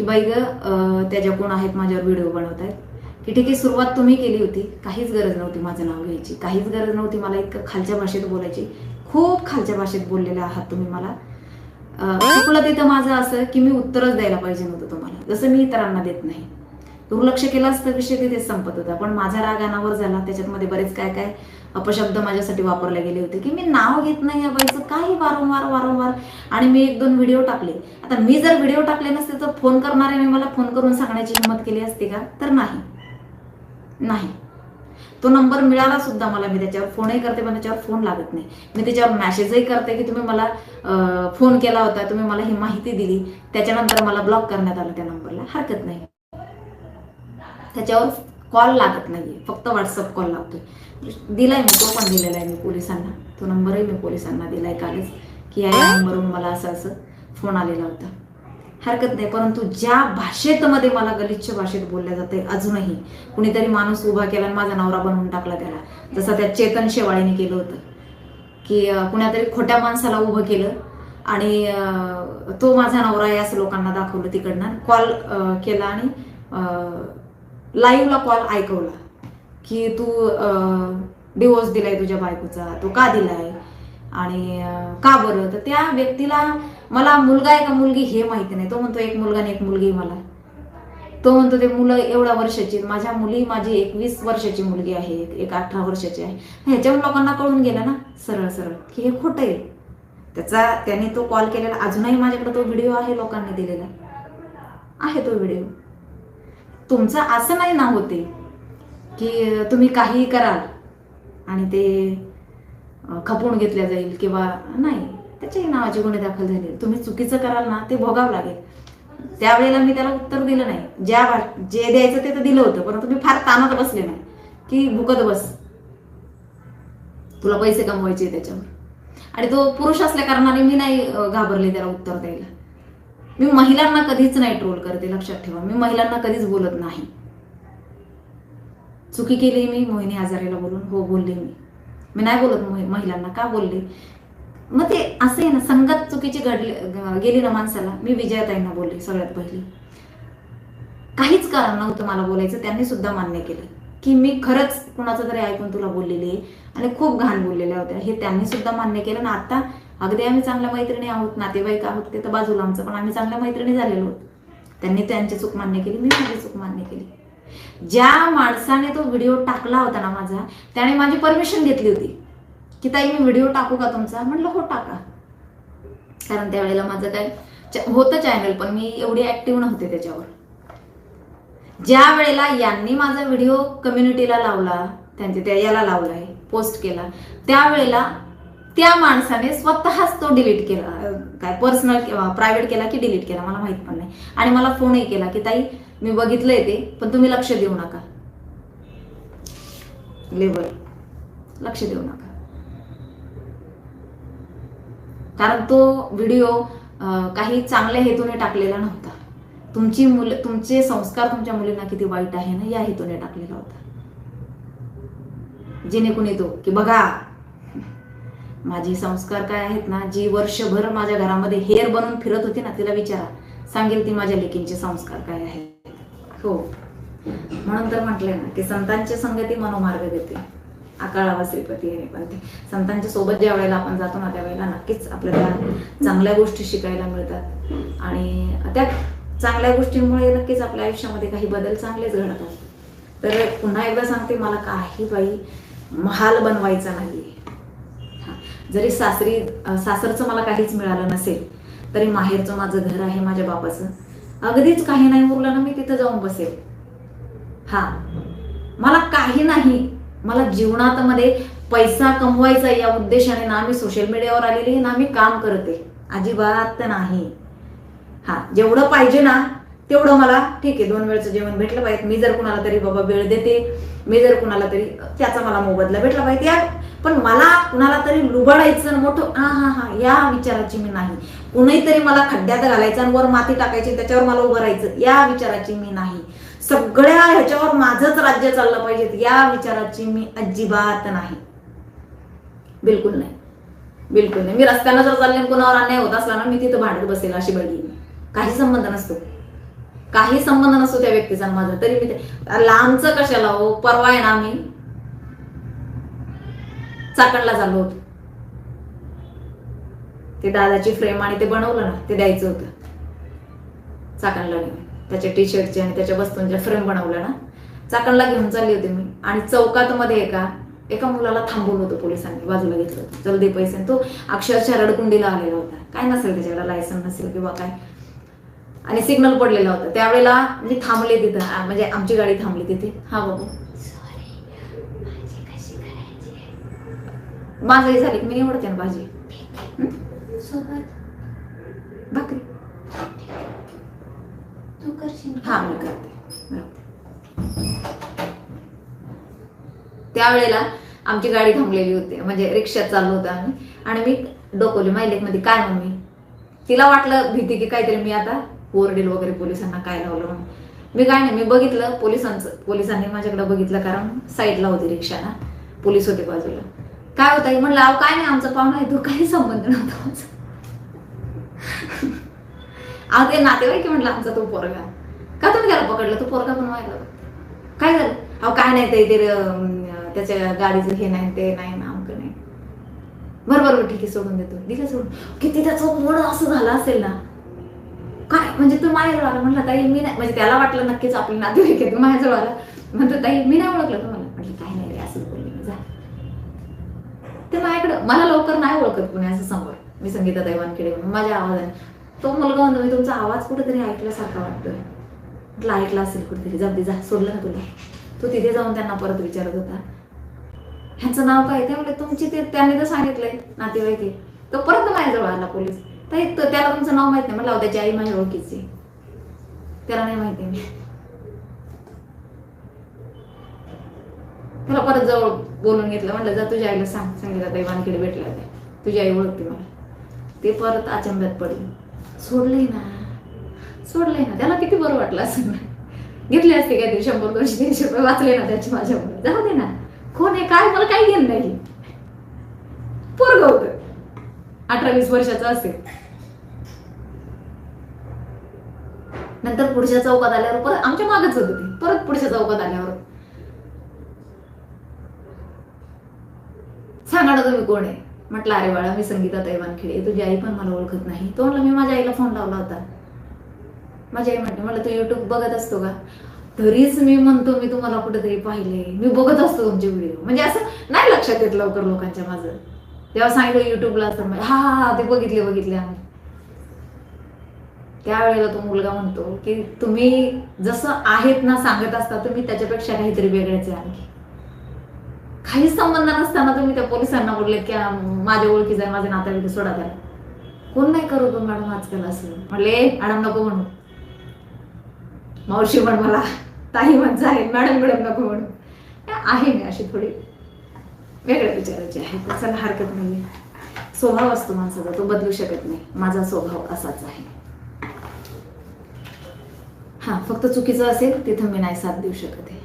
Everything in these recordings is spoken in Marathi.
की बाई ग त्याच्या त्या ज्या कोण आहेत माझ्यावर व्हिडिओ बनवत आहेत की ठीक आहे सुरुवात तुम्ही केली होती काहीच गरज नव्हती माझं नाव घ्यायची काहीच गरज नव्हती मला इतकं खालच्या भाषेत बोलायची खूप खालच्या भाषेत बोललेल्या आहात तुम्ही मला. चुकलं तिथं माझं असं की मी उत्तरच द्यायला पाहिजे नव्हतं तुम्हाला जसं मी इतरांना देत नाही. दुर्लक्ष केलं असतं विषय तिथेच संपत होता. पण माझा राग अनावर झाला. त्याच्यामध्ये बरेच काय काय अपशब्द माझ्यासाठी वापरले गेले होते की मी नाव घेत नाही या बाईचं. काही वारंवार वारंवार. आणि मी एक दोन व्हिडिओ टाकले. आता मी जर व्हिडिओ टाकले नसते तर फोन करणाऱ्याने मला फोन करून सांगण्याची हिंमत केली असते का? तर नाही. नाही. तो नंबर मिळाला सुद्धा मला. मी त्याच्यावर फोनही करते पण त्याच्यावर फोन लागत नाही. मी त्याच्यावर मेसेजही करते की तुम्ही मला फोन केला होता. तुम्ही मला ही माहिती दिली. त्याच्यानंतर मला ब्लॉक करण्यात आलं त्या नंबरला. हरकत नाही. त्याच्यावर कॉल लागत नाहीये. फक्त व्हॉट्सअप कॉल लागतोय. दिलाय मी तो पण दिलेला आहे मी पोलिसांना. तो नंबरही मी पोलिसांना दिलाय कालच की या नंबरवरून मला असं असं फोन आलेला होता. हरकत नाही परंतु ज्या भाषेत मध्ये मला गलिच्छ भाषेत बोलल्या जाते अजूनही कुणीतरी माणूस उभा केला आणि माझा नवरा बनवून टाकला त्याला. जसं त्या चेतन शेवाळीने केलं होतं की कुणातरी खोट्या माणसाला उभं केलं आणि तो माझा नवरा आहे असं लोकांना दाखवलं तिकडनं. कॉल केला आणि लाईव्हला कॉल ऐकवला की तू डिवोर्स दिलाय तुझ्या बायकोचा तो का दिलाय? आणि का बरं? तर त्या व्यक्तीला मला मुलगा आहे का मुलगी हे माहिती नाही. तो म्हणतो एक मुलगा आणि एक मुलगी मला. तो म्हणतो ते मुलं एवढ्या वर्षाची माझ्या मुली माझी एकवीस वर्षाची मुलगी आहे. एक- एक अठरा वर्षाची आहे. ह्याच्यावर लोकांना कळून गेलं ना सरळ सरळ की हे खोटं आहे. त्याचा त्याने तो कॉल केलेला. अजूनही माझ्याकडे तो व्हिडिओ आहे लोकांनी दिलेला. आहे तो व्हिडिओ तुमचं असं नाही ना होते की तुम्ही काहीही कराल आणि ते खपून खपवून घेतल्या जाईल किंवा नाही. त्याच्याही नावाची गुन्हे दाखल झाले. तुम्ही चुकीचं कराल ना ते भोगावं लागेल. त्यावेळेला मी त्याला उत्तर दिलं नाही. ज्या भा- जे द्यायचं ते तर दिलं होतं परंतु मी फार तानात बसले नाही. की भुकत बस. तुला पैसे कमवायचे त्याच्यावर. आणि तो पुरुष असल्या कारणाने मी नाही घाबरले त्याला उत्तर द्यायला. मी महिलांना कधीच नाही ट्रोल करते लक्षात ठेवा. मी महिलांना कधीच बोलत नाही. चुकी केली मी मोहिनी आजारेला बोलून हो बोलले मी. मी नाही बोलत महिलांना. का बोलले? मग ते असं आहे ना संगत चुकीची घडली गेली ना माणसाला. मी विजयाताईंना बोलले सगळ्यात पहिली. काहीच कारण नव्हतं मला बोलायचं त्यांनी सुद्धा मान्य केलं. की मी खरंच कुणाचं तरी ऐकून तुला बोललेली आहे आणि खूप घाण बोललेल्या होत्या. हे त्यांनी सुद्धा मान्य केलं ना आता अगदी आम्ही चांगल्या मैत्रिणी आहोत नातेवाईक आहोत ते तर बाजूला आमचं पण आम्ही चांगल्या मैत्रिणी झालेलो आहोत. त्यांनी त्यांची चूक मान्य केली मी माझी चूक मान्य केली. ज्या माणसाने तो व्हिडिओ टाकला होता ना माझा त्याने माझी परमिशन घेतली होती. की ताई मी व्हिडिओ टाकू का तुमचा? म्हटलं हो टाका. कारण त्यावेळेला माझं काय होतं चॅनल पण मी एवढी ऍक्टिव्ह नव्हते त्याच्यावर. ज्या वेळेला यांनी माझा व्हिडिओ कम्युनिटीला लावला त्यांच्या त्या याला लावलाय पोस्ट केला त्यावेळेला त्या माणसाने स्वतःच तो डिलीट केला. काय पर्सनल प्रायव्हेट केला की डिलीट केला मला माहीत पण नाही. आणि मला फोनही केला की ताई मी बघितलंय ते पण तुम्ही लक्ष देऊ नका. लेबर लक्ष देऊ नका. कारण तो व्हिडिओ काही चांगल्या हेतूने टाकलेला नव्हता. तुमची मुलं तुमचे संस्कार तुमच्या मुलींना किती वाईट आहे ना या हेतूने टाकलेला होता. जेणेकरून तो की बघा माझे संस्कार काय आहेत ना जी वर्षभर माझ्या घरामध्ये हेर बनून फिरत होती ना तिला विचारा. सांगेल ती माझ्या लेकींचे संस्कार काय आहेत. हो. म्हणून तर म्हटलंय ना की संतांची संगती मनोमार्ग देते. अकाळावा श्रीपती आहे पण ते संतांच्या सोबत ज्या वेळेला आपण जातो ना त्यावेळेला नक्कीच आपल्याला चांगल्या गोष्टी शिकायला मिळतात. आणि त्या चांगल्या गोष्टींमुळे नक्कीच आपल्या आयुष्यामध्ये काही बदल चांगलेच घडतात. तर पुन्हा एकदा सांगते मला काही बाई महाल बनवायचा नाहीये. जरी सासरी सासरचं मला काहीच मिळालं नसेल तरी माहेरचं माझं घर आहे माझ्या बापाचं. अगदीच काही नाही उरलं ना मी तिथं जाऊन बसेल. हा. मला काही नाही. मला जीवनात मध्ये पैसा कमवायचा या उद्देशाने ना मी सोशल मीडियावर आलेली आहे, ना मी काम करते. अजिबात नाही. हा. जेवढं पाहिजे ना तेवढं मला ठीक आहे दोन वेळचं जेवण भेटलं पाहिजे. मी जर कुणाला तरी बाबा वेळ देते मी जर कुणाला तरी त्याचा मला मोबदला भेटला पाहिजे. या पण मला कुणाला तरी लुबाडायचं मोठं हा हा हा या विचाराची मी नाही. कुणीतरी मला खड्ड्यात घालायचं आणि वर माती टाकायची त्याच्यावर मला उभं राहायचं. या विचाराची मी नाही. सगळ्या ह्याच्यावर माझंच राज्य चाललं पाहिजे. या विचाराची मी अजिबात नाही. बिलकुल नाही. बिलकुल नाही. मी रस्त्यानं जर चालले कुणावर कोणावर अन्याय होत असला ना मी तिथं भांडत बसेल अशी बळी. काही संबंध नसतो. काही संबंध नसतो त्या व्यक्तीचा माझा. तरी मी ते लांबचं कशाला हो? परवा आहे ना मी चाकणला चाललो होतो. ते दादाची फ्रेम आणि ते बनवलं ना ते द्यायचं होतं. चाकणला नेऊन. त्याच्या टी शर्टचे आणि त्याच्या वस्तूंच्या फ्रेम बनवल्या ना. चाकणला घेऊन चालली होती मी. आणि चौकात मध्ये एका एका मुलाला थांबवलं होतं पोलिसांनी बाजूला घेतलं होतं. चल दे पैसे तो अक्षरशः रडकुंडीला आलेला होता. काय नसेल त्याच्याकडे लायसन नसेल किंवा काय. आणि सिग्नल पडलेला होता. त्यावेळेला मी थांबले तिथं. म्हणजे आमची गाडी थांबली तिथे. हा बाबू माझंही झाली मी निवडते ना भाजी? भाकरी. तू करशील हा मी करते. त्यावेळेला आमची गाडी थांबलेली होती. म्हणजे रिक्षात चाललो होतो आम्ही. आणि मी डोकवली मध्ये काय मम्मी? तिला वाटलं भीती की काहीतरी मी आता ओरडेल वगैरे पोलिसांना काय लावलं म्हणून. मी काय नाही मी बघितलं पोलिसांचं पोलिसांनी माझ्याकडे बघितलं कारण साईडला होती रिक्षा ना पोलीस होते बाजूला. काय होतं म्हणलं अहो काय नाही आमचा पाहुणा आहे तो काही संबंध नव्हता माझा. अहो ते नातेवाईक म्हटलं आमचा तो पोरगा. का तुम्ही त्याला पकडलं? तो पोरगा पण काय झालं? अहो काय नाही ते ते त्याच्या गाडीचं हे नाही ते नाही ना अमकं नाही. बरं बरं ठीक आहे सोडून देतो. दिलं सोडून. किती त्याचं मोड असं झालं असेल ना? काय? म्हणजे तू माझ्याजवळ आला? म्हटलं ताई मी नाही म्हणजे त्याला वाटलं नक्कीच आपली नातेवाईक आहे तू माझ्याजवळ आला. म्हणतो ताई मी नाही ओळखलं तुम्हाला. म्हटलं काय नाही ते माझ्याकडे मला लवकर नाही ओळखत कुणी असं समोर. मी संगीता दैवानकडे म्हणून माझ्या आवाजाने. तो मुलगा म्हणतो मी तुमचा आवाज कुठेतरी ऐकल्यासारखा वाटतोय. म्हटलं ऐकला असेल कुठेतरी. जाऊ दे जा सोडलं ना तुला. तो तिथे जाऊन त्यांना परत विचारत होता. ह्याचं नाव काय? ते म्हणजे तुमची ते त्याने तर सांगितलंय नातेवाईक आहे. तो परत माझ्याजवळ आला पोलीस. तर त्याला तुमचं नाव माहीत नाही. म्हटलं त्याची आई माझ्या ओळखीची त्याला नाही माहिती मी मला परत जवळ बोलून घेतलं. म्हटलं जा तुझ्या आईला सांग. सांगितलं दैवानकडे भेटला ते तुझी आई ओळखते मला. ते परत अचंब्यात पडले. सोडले ना. सोडले ना. त्याला किती बरं वाटलं असं घेतले असते ते शंभर दोनशे तीनशे रुपये वाचले ना त्याची माझ्यामुळे जाऊ दे ना. कोण आहे? काय? मला काही घेणं नाही. पोरग होत. अठरा वीस वर्षाचं असेल. नंतर पुढच्या चौकात आल्यावर परत आमच्या मागच होत ते. परत पुढच्या चौकात आल्यावर. सांगा ना तुम्ही कोण आहे? म्हटलं अरे बाळा मी संगीता तैवानखेडे तुझी आई पण मला ओळखत नाही. तो म्हणलं मी माझ्या आईला फोन लावला होता. माझी आई म्हणते मला तू युट्यूब बघत असतो का? तरीच मी म्हणतो मी तुम्हाला कुठेतरी पाहिले. मी बघत असतो तुमचे व्हिडिओ म्हणजे असं नाही लक्षात येत लवकर लोकांच्या माझं तेव्हा सांगितलं युट्यूबला तर म्हणजे, हा हा हा ते बघितले बघितले आम्ही. त्यावेळेला तो मुलगा म्हणतो की तुम्ही जसं आहेत ना सांगत असता तुम्ही त्याच्यापेक्षा काहीतरी वेगळ्याचे आणखी. काहीच संबंध नसताना तुम्ही त्या पोलिसांना बोलले की माझ्या ओळखीचा आहे माझे नातेवाईक सोडा त्याला. कोण नाही करू हो मॅडम आजकाल असं? म्हणले मॅडम नको म्हणू. मावशी म्हण मला ताई म्हण आहे मॅडम मॅडम नको म्हणू. हे आहे मी अशी थोडी. वेगळ्या विचाराची आहे पण हरकत नाही स्वभाव असतो माणसाचा तो बदलू शकत नाही. माझा स्वभाव असाच आहे. हा फक्त चुकीचं असेल तिथं मी नाही साथ देऊ शकत आहे.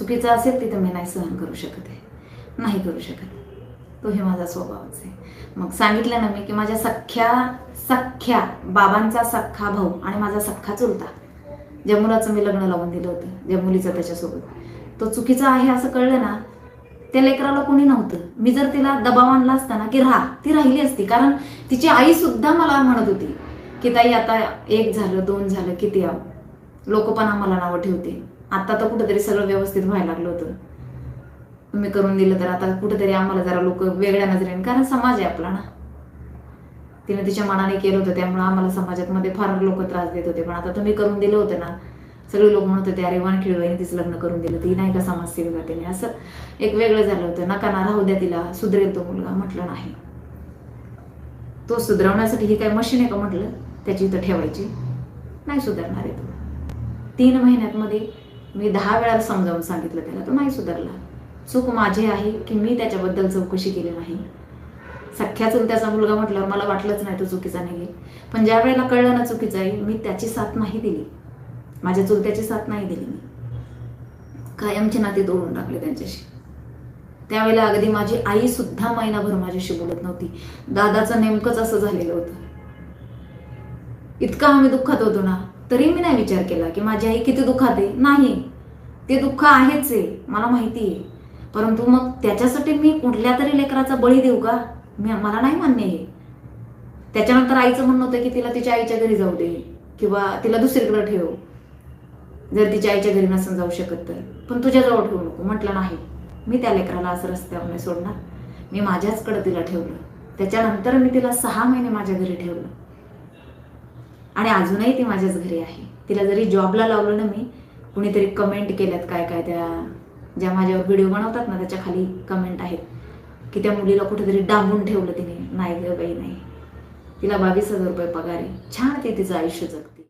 चुकीचं असेल तिथं मी नाही सहन करू शकत आहे. नाही करू शकत. तो हे माझा स्वभावच आहे. मग सांगितलं ना मी की माझ्या सख्ख्या सख्ख्या बाबांचा सख्खा भाऊ आणि माझा सख्खा चुलता. ज्या मुलाचं मी लग्न लावून दिलं होतं ज्या मुलीचं त्याच्यासोबत. तो चुकीचा आहे असं कळलं ना त्या लेकराला कोणी नव्हतं. मी जर तिला दबाव आणला असता ना की राहा ती राहिली असती. कारण तिची आई सुद्धा मला म्हणत होती की ताई आता एक झालं दोन झालं किती आव लोक पण आम्हाला नावं ठेवते. आता तर कुठेतरी सगळं व्यवस्थित व्हायला लागलं होतं. तुम्ही करून दिलं तर आता कुठेतरी आम्हाला जरा लोक वेगळ्या नजरेने कारण समाज आहे आपला ना. तिने तिच्या मनाने केलं होतं त्यामुळे आम्हाला समाजात मध्ये फार लोक त्रास देत होते. पण आता तुम्ही करून दिलं होतं ना. सगळे लोक म्हणत होते अरे वानखिळवाईने तिचं लग्न करून दिलं. ती नाही का समाजसेविका तिने? असं एक वेगळं झालं होतं. नका ना राहू द्या तिला. सुधरेल तो मुलगा. म्हटलं नाही. तो सुधरवण्यासाठी ही काय मशीन आहे का म्हटलं? त्याची इथं ठेवायची. नाही सुधारणार आहे तो. तीन महिन्यात मध्ये मी दहा वेळा समजावून सांगितलं त्याला तो नाही सुधारला. चूक माझी आहे की मी त्याच्याबद्दल चौकशी केली नाही. सख्या चुलत्याचा मुलगा म्हटल्यावर मला वाटलंच नाही तो चुकीचा नाही पण ज्या वेळेला कळलं ना चुकीचं आहे मी त्याची साथ नाही दिली. माझ्या चुलत्याची साथ नाही दिली मी. कायमचे नाते तोडून टाकले त्यांच्याशी. त्यावेळेला अगदी माझी आई सुद्धा महिनाभर माझ्याशी बोलत नव्हती. दादाचं नेमकंच असं झालेलं होतं. इतका आम्ही दुःखात होतो ना. तरी मी नाही विचार केला की माझी आई किती दुःखात आहे. नाही. ते दुःख आहेच आहे. मला माहिती आहे. परंतु मग त्याच्यासाठी मी कुठल्या तरी लेकराचा बळी देऊ का? मी मला नाही मान्य आहे. त्याच्यानंतर आईचं म्हणणं होतं की तिला तिच्या आईच्या घरी जाऊ दे किंवा तिला दुसरीकडे ठेव. जर तिच्या आईच्या घरी नसून जाऊ शकत तर. पण तुझ्याजवळ ठेवू नको. म्हटलं नाही. मी त्या लेकराला असं रस्त्यावर नाही सोडणार. मी माझ्याचकडे तिला ठेवलं. त्याच्यानंतर मी तिला सहा महिने माझ्या घरी ठेवलं. आणि अजूनही ती माझ्याच घरी आहे. तिला जरी जॉबला लावलं ना मी कुणीतरी कमेंट केल्यात काय काय त्या ज्या माझ्यावर व्हिडिओ बनवतात ना त्याच्याखाली कमेंट आहेत. की त्या मुलीला कुठेतरी डांबून ठेवलं तिने. नाही गं बाई नाही. तिला बावीस हजार रुपये पगार आहे. छान ते तिचं आयुष्य जगते.